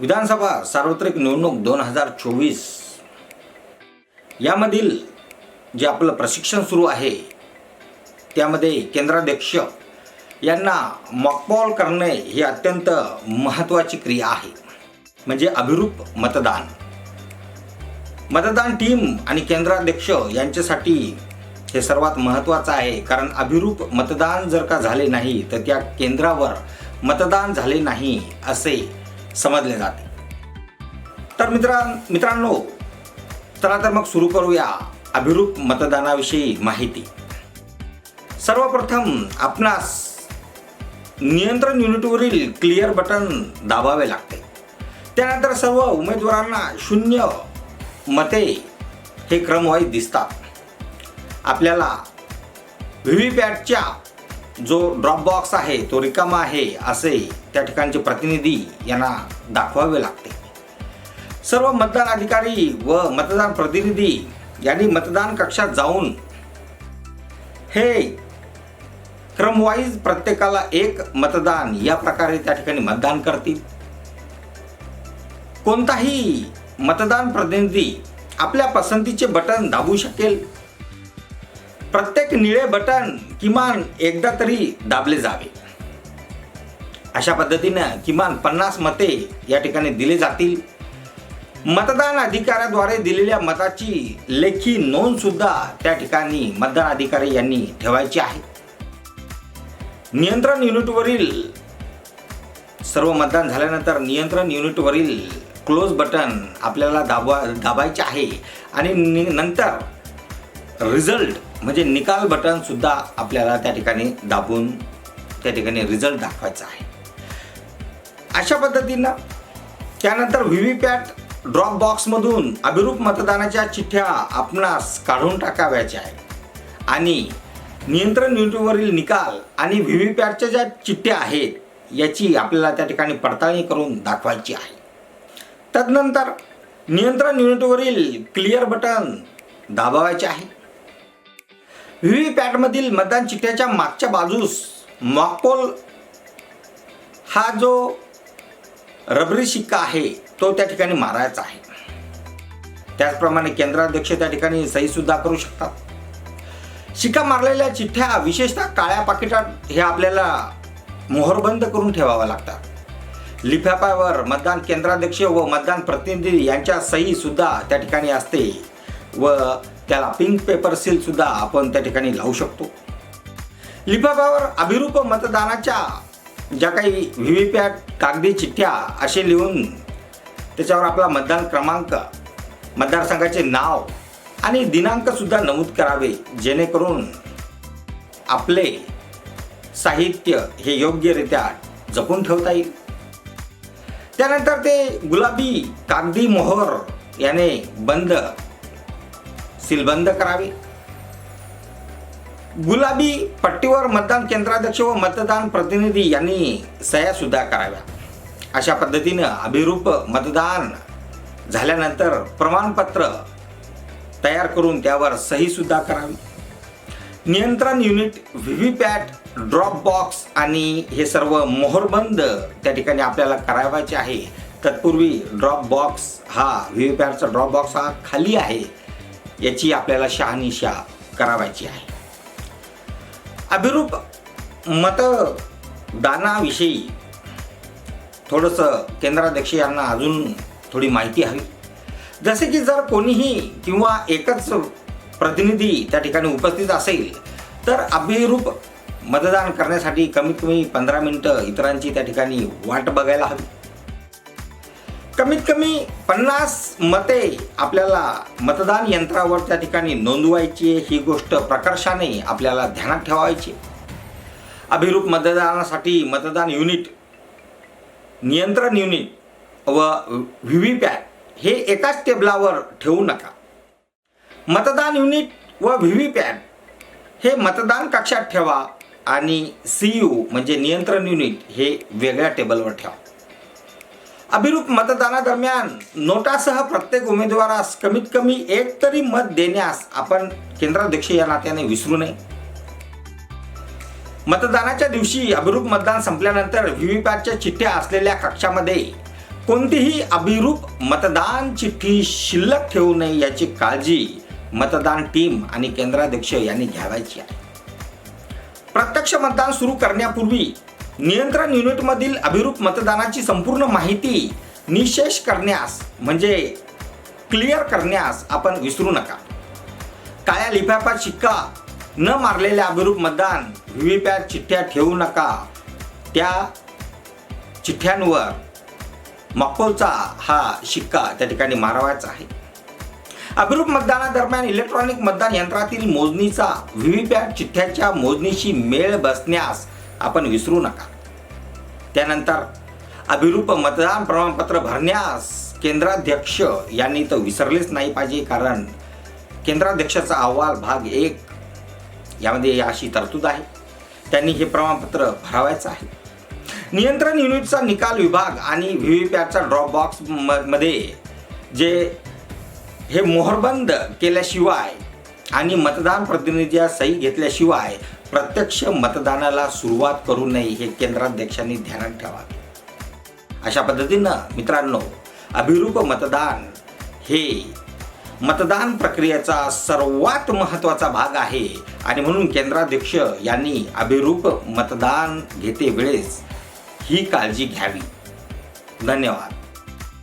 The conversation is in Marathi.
विधानसभा सार्वत्रिक निवडणूक दोन हजार चोवीस. यामधील जे आपलं प्रशिक्षण सुरू आहे त्यामध्ये केंद्राध्यक्ष यांना मॉकपॉल करणे ही अत्यंत महत्त्वाची क्रिया आहे. म्हणजे अभिरूप मतदान. मतदान टीम आणि केंद्राध्यक्ष यांच्यासाठी हे सर्वात महत्त्वाचं आहे. कारण अभिरूप मतदान जर का झाले नाही तर त्या केंद्रावर मतदान झाले नाही असे समजले जाते. तर मित्रां मित्रांनो चला तर मग सुरू करूया अभिरूप मतदानाविषयी माहिती. सर्वप्रथम आपणास नियंत्रण युनिटवरील क्लिअर बटन दाबावे लागते. त्यानंतर सर्व उमेदवारांना शून्य मते हे क्रमवाईज दिसतात. आपल्याला व्ही व्ही पॅटच्या जो ड्रॉप बॉक्स आहे तो रिकामा आहे असे त्या ठिकाणचे प्रतिनिधी यांना दाखवावे लागते. सर्व मतदान अधिकारी व मतदान प्रतिनिधी यांनी मतदान कक्षात जाऊन हे क्रमवाईज प्रत्येकाला एक मतदान या प्रकारे त्या ठिकाणी मतदान करतील. कोणताही मतदान प्रतिनिधी आपल्या पसंतीचे बटन दाबू शकेल. प्रत्येक निळे बटन किमान एकदा तरी दाबले जावे. अशा पद्धतीनं किमान पन्नास मते या ठिकाणी दिली जातील. मतदान अधिकाऱ्याद्वारे दिलेल्या मताची लेखी नोंद सुद्धा त्या ठिकाणी मतदान अधिकारी यांनी ठेवायची आहे. नियंत्रण युनिटवरील सर्व मतदान झाल्यानंतर नियंत्रण युनिटवरील क्लोज बटन आपल्याला दाबवा दाबायचे आहे. आणि नि- नंतर रिझल्ट म्हणजे निकाल बटनसुद्धा आपल्याला त्या ठिकाणी दाबून त्या ठिकाणी रिझल्ट दाखवायचा आहे. अशा पद्धतीनं त्यानंतर व्ही व्ही पॅट ड्रॉप बॉक्समधून अभिरूप मतदानाच्या चिठ्ठ्या आपणास काढून टाकाव्याच्या आहे आणि नियंत्रण युनिटवरील निकाल आणि व्ही व्ही पॅटच्या ज्या चिठ्ठ्या आहेत याची आपल्याला त्या ठिकाणी पडताळणी करून दाखवायची आहे. तदनंतर नियंत्रण युनिटवरील क्लिअर बटन दाबावायचे आहे. व्ही व्ही पॅटमधील मतदान चिठ्ठ्याच्या मागच्या बाजूस मॉकपोल हा जो रबरी शिक्का आहे तो त्या ठिकाणी मारायचा आहे. त्याचप्रमाणे केंद्राध्यक्ष त्या ठिकाणी सही सुद्धा करू शकतात. शिक्का मारलेल्या चिठ्ठ्या विशेषतः काळ्या पाकिटात हे आपल्याला मोहरबंद करून ठेवाव्या लागतात. लिफाफ्यावर मतदान केंद्राध्यक्ष व मतदान प्रतिनिधी यांच्या सही सुद्धा त्या ठिकाणी असते व त्याला पिंक पेपर सील सुद्धा आपण त्या ठिकाणी लावू शकतो. लिफाफ्यावर अभिरूप मतदानाच्या ज्या काही व्ही व्ही पॅट कागदी चिठ्ठ्या असे लिहून त्याच्यावर आपला मतदान क्रमांक मतदारसंघाचे नाव आणि दिनांकसुद्धा नमूद करावे जेणेकरून आपले साहित्य हे योग्यरित्या जपून ठेवता येईल. त्यानंतर ते गुलाबी कागदी मोहर याने बंद सीलबंद करावे. गुलाबी पट्टीवर मतदान केंद्राध्यक्ष व मतदान प्रतिनिधी यांनी सह्या सुद्धा कराव्या. अशा पद्धतीनं अभिरूप मतदान झाल्यानंतर प्रमाणपत्र तयार करून त्यावर सही सुद्धा करावी. नियंत्रण unit V V PAT drop box आणि हे सर्व मोहरबंद त्या ठिकाणी आपल्याला करावायचे आहे. तत्पूर्वी ड्रॉप बॉक्स हा व्ही व्ही पॅटचा ड्रॉप बॉक्स हा खाली आहे. याची आपल्याला शहानिशा करावायची आहे. अभिरूप मतदानाविषयी थोडंसं केंद्राध्यक्ष यांना अजून थोडी माहिती हवी. जसे की जर कोणीही किंवा एकच प्रतिनिधी त्या ठिकाणी उपस्थित असेल तर अभिरूप मतदान करण्यासाठी कमीत कमी पंधरा मिनटं इतरांची त्या ठिकाणी वाट बघायला हवी. कमीत कमी पन्नास मते आपल्याला मतदान यंत्रावर त्या ठिकाणी नोंदवायची आहे. ही गोष्ट प्रकर्षाने आपल्याला ध्यानात ठेवायची अभिरूप मतदानासाठी मतदान युनिट नियंत्रण युनिट व व्ही व्ही पॅट हे एकाच टेबलावर ठेवू नका मतदान युनिट व व्ही व्ही पॅट हे मतदान कक्षात ठेवा आणि सी यू म्हणजे नियंत्रण युनिट हे वेगळ्या टेबलवर ठेवा अभिरूप मतदानादरम्यान नोटासह प्रत्येक उमेदवारास कमीत कमी एक तरी मत देण्यास आपण केंद्राध्यक्ष या नात्याने विसरू नये. मतदानाच्या दिवशी अभिरूप मतदान संपल्यानंतर व्हीव्हीपॅटच्या चिठ्ठ्या असलेल्या कक्षामध्ये कोणतीही अभिरूप मतदान चिठ्ठी शिल्लक ठेवू नये याची काळजी मतदान टीम आणि केंद्राध्यक्ष यांनी घ्यावायची आहे. प्रत्यक्ष मतदान सुरू करण्यापूर्वी नियंत्रण युनिटमधील अभिरूप मतदानाची संपूर्ण माहिती निशेष करण्यास म्हणजे क्लिअर करण्यास आपण विसरू नका. काळ्या लिफाफात शिक्का न मारलेल्या अभिरूप मतदान व्ही पॅक चिठ्ठ्या ठेवू नका. त्या चिठ्ठ्यांवर मक्कोचा हा शिक्का त्या ठिकाणी मारावायचा आहे. अभिरूप मतदानादरम्यान इलेक्ट्रॉनिक मतदान यंत्रातील मोजणीचा व्हीव्हीपॅट चिठ्ठ्याच्या मोजणीशी मेळ बसण्यास आपण विसरू नका. त्यानंतर अभिरूप मतदान प्रमाणपत्र भरण्यास केंद्राध्यक्ष यांनी तर विसरलेच नाही पाहिजे कारण केंद्राध्यक्षाचा अहवाल भाग एक यामध्ये अशी तरतूद आहे. त्यांनी हे प्रमाणपत्र भरावायचं आहे. नियंत्रण युनिटचा निकाल विभाग आणि व्ही व्ही पॅटचा ड्रॉप बॉक्समध्ये जे हे मोहरबंद केल्याशिवाय आणि मतदान प्रतिनिधीच्या सही घेतल्याशिवाय प्रत्यक्ष मतदानाला सुरुवात करू नये हे केंद्राध्यक्षांनी ध्यानात ठेवावे अशा पद्धतीनं मित्रांनो अभिरूप मतदान हे मतदान प्रक्रियेचा सर्वात महत्त्वाचा भाग आहे आणि म्हणून केंद्राध्यक्ष यांनी अभिरूप मतदान घेते वेळेस ही काळजी घ्यावी. धन्यवाद.